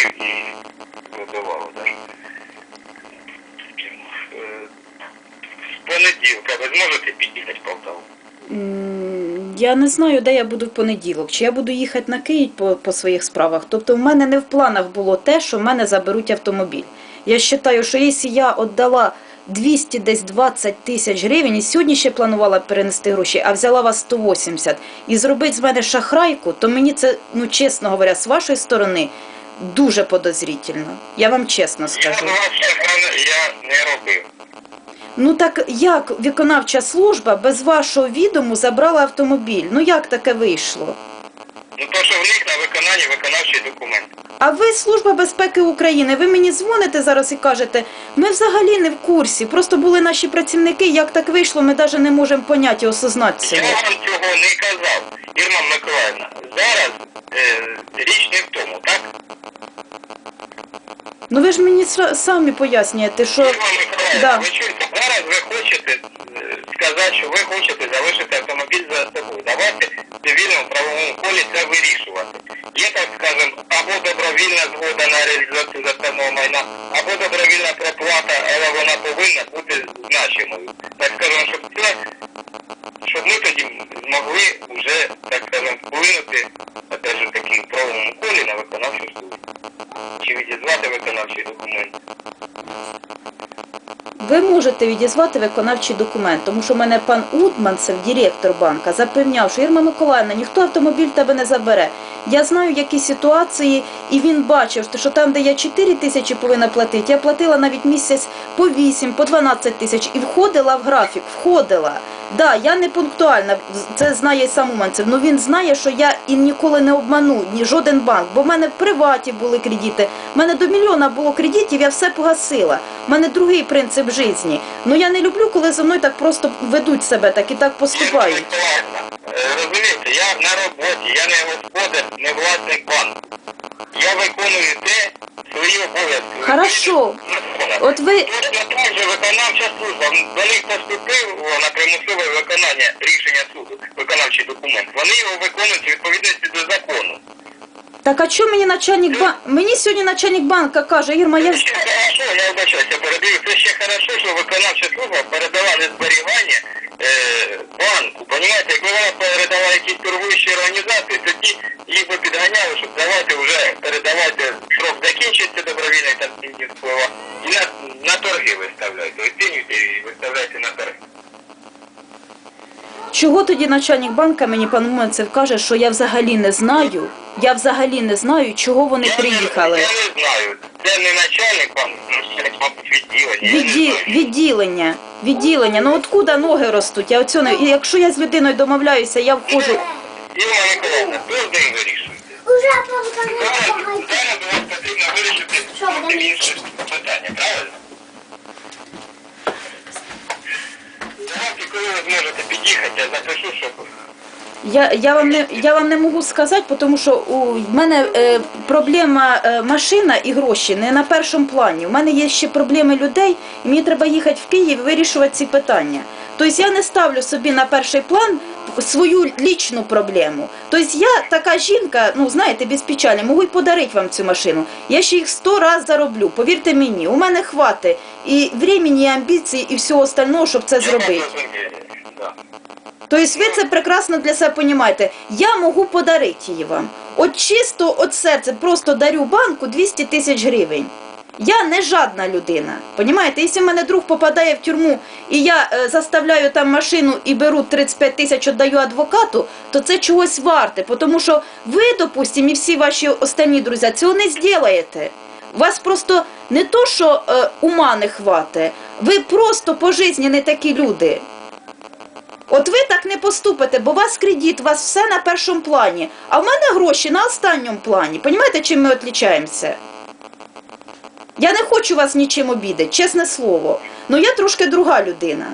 дзвонив і вибивало даже. З понеділка ви зможете під'їхати в Полтаву? Я не знаю, де я буду в понеділок. Чи я буду їхати на Київ по, по своїх справах. Тобто в мене не в планах було те, що в мене заберуть автомобіль. Я вважаю, що якщо я віддала 200 десь 20 тисяч гривень, і сьогодні ще планувала перенести гроші, а взяла вас 180, і зробити з мене шахрайку, то мені це, ну чесно говоря, з вашої сторони дуже подозрительно. Я вам чесно скажу. я не робив. Ну так як виконавча служба без вашого відому забрала автомобіль? Ну як таке вийшло? Ну то, що в них на виконанні виконавчий документ. А ви служба безпеки України? Ви мені дзвоните зараз і кажете, ми взагалі не в курсі. Просто були наші працівники. Як так вийшло? Ми навіть не можемо поняти і осознати Я вам цього не казав, Ірма Миколаївна. Зараз е, річ не в тому, так? Ну ви ж мені сра- самі пояснюєте, що Ірма Миколаївна, Да. ви чуєте, зараз ви хочете е, сказати, що ви хочете залишити автомобіль за собою. Давайте в цивільному правовому полі це вирішувати. Є, так скажемо, або добровільна згода на реалізацію заставного майна, або добровільна проплата, але вона повинна бути значимою. Так скажемо, щоб це, щоб ми тоді змогли вже, так скажемо, вплинути, опять же таки, в правовому полі на виконавчу службу. Чи відізвати виконавчий документ. ви можете відізвати виконавчий документ, тому що мене пан Удманцев, директор банка, запевняв, що Ірма Миколаївна, ніхто автомобіль тебе не забере. Я знаю, які ситуації, і він бачив, що там, де я 4 тисячі повинна платити, я платила навіть місяць по 8, по 12 тисяч і входила в графік, входила. Да, я не пунктуальна, це знає сам Уманцев, але він знає, що я і ніколи не обману ні жоден банк, бо в мене в приваті були кредити, в мене до мільйона було кредитів, я все погасила. У мене другий принцип життя. Ну я не люблю, коли зі мною так просто ведуть себе, так і так поступають. Розумієте, я на роботі, я не господар, не власник банку. Я виконую те, свої обов'язки. Хорошо. От ви Точно так же виконавча служба. До них поступило на примусове виконання рішення суду, виконавчий документ. Вони його виконують у відповідності до закону. так а що мені начальник банк? Мені сьогодні начальник банка каже, Ірма, я ще хорошо, я вибачаюся, передаю. Це ще хорошо, що виконавча служба передала не зберігання е, банку. Понімаєте, якби вона передала якісь торгуючі організації, тоді їх би підганяли, щоб давайте вже передавати срок закінчиться добровільний там впливу. І на, на торги виставляйте. Оцінюйте і виставляйте на торги. Чого тоді начальник банка мені пан Уманцев каже, що я взагалі не знаю. Я взагалі не знаю, чого вони Я не- приїхали. Я не знаю. Це не начальник банку, це, мабуть, відділення. Я не Відді... знаю. Відділення. Відділення. Ну откуда ноги ростуть? Я оцю не... І якщо я з людиною домовляюся, я входжу. Ірина Миколаївна, хто з ним вирішує? Уже Зараз, зараз вам потрібно вирішити інше питання, правильно? Давайте, коли ви зможете під'їхати, я запишу, щоб... Я, я, вам не, я вам не можу сказати, тому що у мене е, проблема е, машина і гроші не на першому плані. У мене є ще проблеми людей, і мені треба їхати в Київ і вирішувати ці питання. Тобто я не ставлю собі на перший план свою лічну проблему. Тобто я така жінка, ну знаєте, без печалі, можу й подарити вам цю машину. Я ще їх сто разів зароблю, повірте мені, у мене хватить і времени, і амбіцій, і всього остального, щоб це зробити. Вас. Тобто ви це прекрасно для себе розумієте. Я можу подарити її вам. От чисто от серця просто дарю банку 200 тисяч гривень. Я не жадна людина. Понімаєте, якщо в мене друг попадає в тюрму і я е, заставляю там машину і беру 35 тисяч, віддаю адвокату, то це чогось варте. Тому що ви, допустимо, і всі ваші останні друзі цього не зробите. Вас просто не то, що е, ума не хватить, ви просто по житті не такі люди. От ви так не поступите, бо у вас кредит, у вас все на першому плані, а в мене гроші на останньому плані. Понімаєте, чим ми відрізняємося? Я не хочу вас нічим обідати, чесне слово. Ну я трошки друга людина.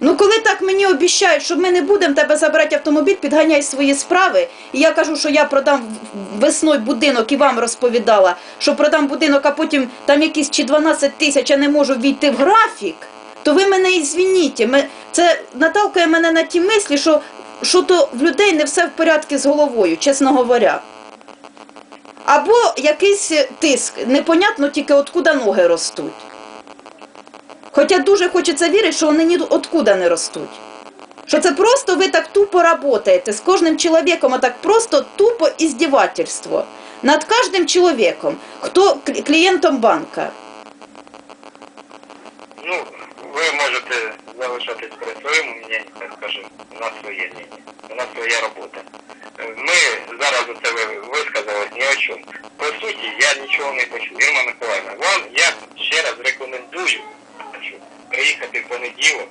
Ну, коли так мені обіцяють, що ми не будемо тебе забирати автомобіль, підганяй свої справи. І я кажу, що я продам весною будинок і вам розповідала, що продам будинок, а потім там якісь чи 12 тисяч, я не можу війти в графік, то ви мене і звініть. Це наталкує мене на ті мислі, що, що то в людей не все в порядку з головою, чесно говоря. або якийсь тиск. Непонятно тільки откуда ноги ростуть. Хоча дуже хочеться вірити, що вони ні не ростуть. Що це просто ви так тупо работаєте з кожним чоловіком, а так просто тупо іздівательство. Над кожним чоловіком, хто клієнтом банка. Ну, ви можете залишатись при своєму мненні, так скажу, у нас своє мнення, у нас своя робота. Е, Ми зараз оце ви висказались ні о чому. По суті, я нічого не почув. Ірма Миколаївна, вам я ще раз рекомендую приїхати в понеділок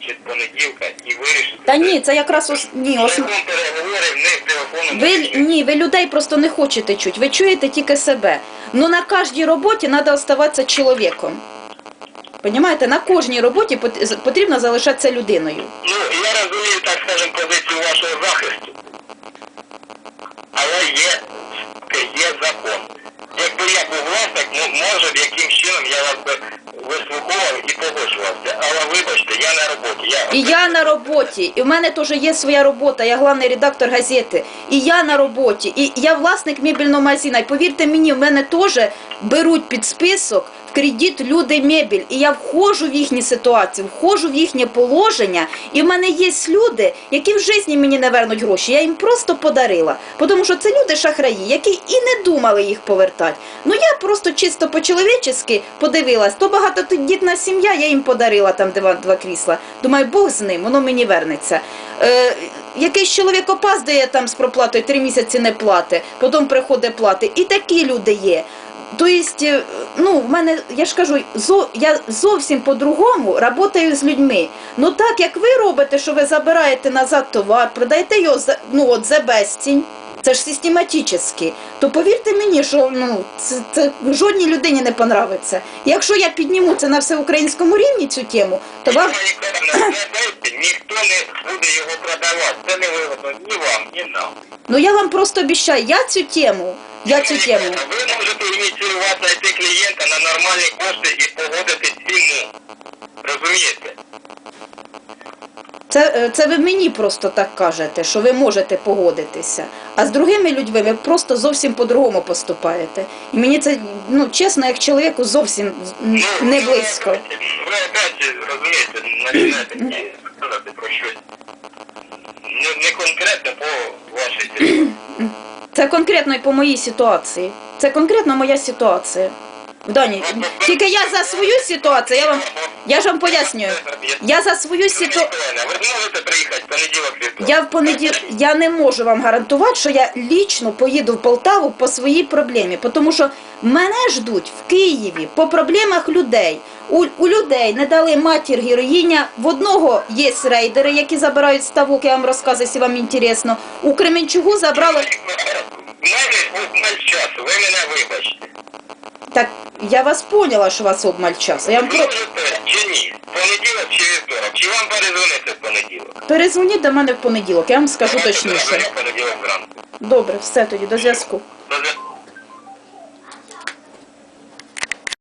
чи понеділка і вирішити. Та це ні, це якраз ос... ні, ос... переговорів, не телефоном. ви ні, ви людей просто не хочете чути. Ви чуєте тільки себе. Ну на кожній роботі треба оставатися чоловіком. Понімаєте, на кожній роботі пот- потрібно залишатися людиною. Ну, я розумію, так скажем, позицію вашого захисту. Але є, є закон. Якби я був власник, ну, може б яким чином я вас би вислуховував і погоджувався. Але вибачте, я на роботі. Я І я на роботі, і в мене теж є своя робота, я главний редактор газети. І я на роботі, і я власник мебільного магазину. І повірте мені, в мене теж беруть під список кредит люди мебель. І я входжу в їхні ситуації, входжу в їхнє положення. І в мене є люди, які в житті мені не вернуть гроші. Я їм просто подарила. Тому що це люди шахраї, які і не думали їх повертати. Ну я просто чисто по-чоловічески подивилась, то багатодітна сім'я, я їм подарила там два, два крісла. Думаю, Бог з ним, воно мені вернеться. Е, якийсь чоловік опаздує там з проплатою, три місяці не плати, потім приходить плати. І такі люди є. Тобто, е, ну, в мене, я ж кажу, зо, я зовсім по-другому працюю з людьми. Ну так, як ви робите, що ви забираєте назад товар, продаєте його за, ну, от, за безцінь, це ж систематично, то повірте мені, що ну, це, це жодній людині не понравиться. Якщо я підніму це на всеукраїнському рівні цю тему, то вам... Ніхто не буде його продавати. Це не вигодно ні вам, ні нам. Ну я вам просто обіцяю, я цю тему, я цю тему. Ви ініціювати знайти клієнта на нормальні кошти і погодити ціну. Розумієте? Це, е, це ви мені просто так кажете, що ви можете погодитися. А з другими людьми ви просто зовсім по-другому поступаєте. І мені це, ну чесно, як чоловіку зовсім м, не ну, близько. Ви опять, розумієте, починаєте сказати про щось не, не конкретно по вашій темі. Це конкретно і по моїй ситуації. Це конкретно моя ситуація. В даній. Тільки я за свою ситуацію, я вам я ж вам пояснюю. Я за свою ситуацію. Ви зможете приїхати в понеділок вівторок? Я в понеділ... я не можу вам гарантувати, що я лічно поїду в Полтаву по своїй проблемі, тому що мене ждуть в Києві по проблемах людей. У, у людей не дали матір героїня. В одного є рейдери, які забирають ставок, я вам розказую, якщо вам інтересно. У Кременчугу забрали. Обмаль ви мене вибачте. Так я вас поняла, що у вас обмаль часу. Я вам. Можете чи ні? Понеділок чи вівторок? Чи вам перезвонити в понеділок? перезвоніть до мене в понеділок, я вам скажу точніше. понеділок зранку. Добре, все тоді, до зв'язку.